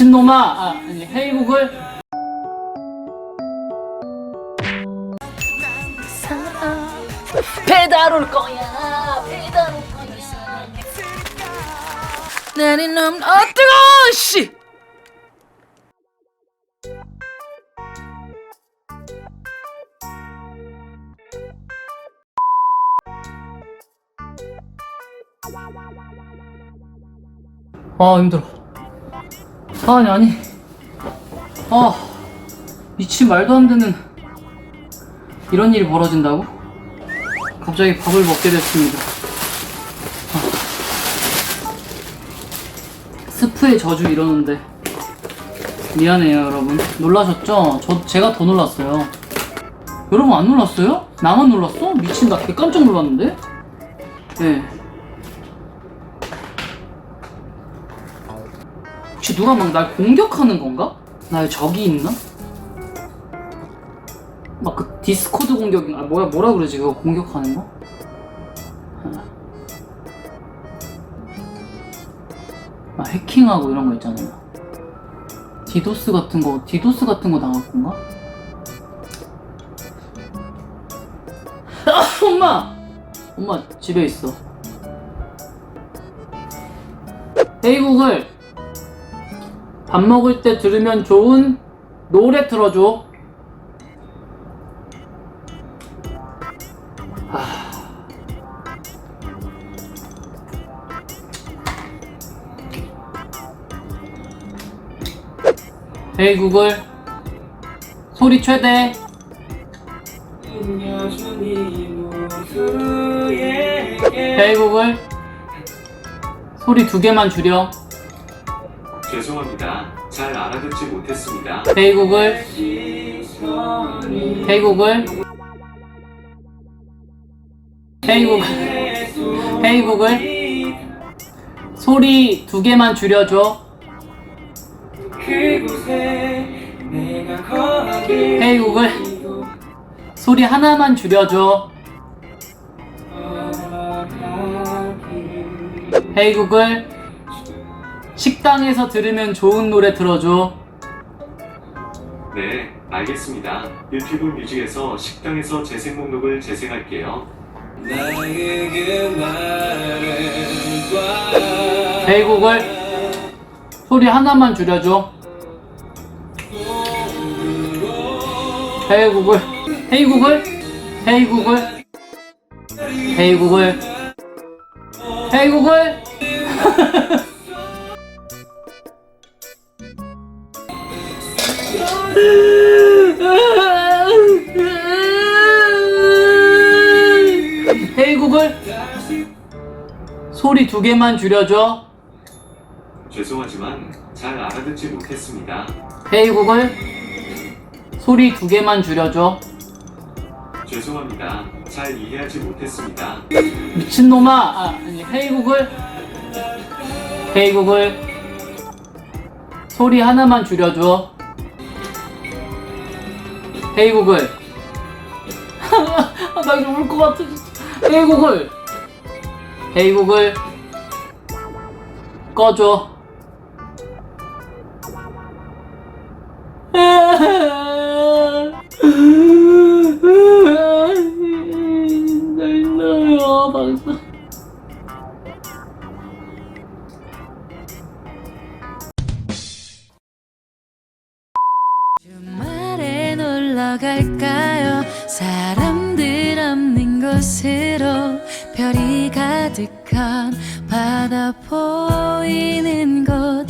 미친놈아! 아, 아니, 헤이 구글. 배달 올 거야. 배달 올 거야. 나는 놈, 아, 뜨거워! 씨! 아, 힘들어. 아니, 아니. 아, 미친 말도 안 되는 이런 일이 벌어진다고? 갑자기 밥을 먹게 됐습니다. 아. 스프의 저주 이러는데 미안해요 여러분 놀라셨죠? 저 제가 더 놀랐어요 여러분 안 놀랐어요? 나만 놀랐어? 미친 나개 깜짝 놀랐는데? 네 혹시 누가 막 날 공격하는 건가? 나에 적이 있나? 막 그 디스코드 공격인가? 아, 뭐야 뭐라 그러지 그거 공격하는 거? 막 해킹하고 이런 거 있잖아요. 디도스 같은 거 디도스 같은 거 나갈 건가? 아, 엄마! 엄마 집에 있어. 구글 밥 먹을 때 들으면 좋은 노래 틀어줘. 헤이 구글. 소리 최대. 헤이 구글. 소리 두 개만 줄여 죄송합니다. 잘 알아듣지 못했습니다. 헤이 구글 헤이 구글 헤이 구글 소리 두 개만 줄여줘. 헤이 구글 소리 하나만 줄여줘. 헤이 구글 식당에서 들으면 좋은 노래 들어줘 네, 알겠습니다. 유튜브 뮤직에서 식당에서 재생 목록을 재생할게요. 헤이 구글 소리 하나만 줄여줘 헤이 구글 헤이 구글 헤이 구글 헤이 구글 헤이 구글 헤이 구글. 소리 두 개만 줄여줘. 죄송하지만 잘 알아듣지 못했습니다. 헤이 구글. 소리 두 개만 줄여줘. 죄송합니다. 잘 이해하지 못했습니다. 미친놈아. 아, 아니 헤이 구글. 헤이 구글. 소리 하나만 줄여줘 헤이 구글. 아, 나 이제 울것 같아 진짜. 헤이 구글. 헤이 구글. 꺼줘 놀러 갈까요? 사람들 없는 곳으로 별이 가득한 바다 보이는 곳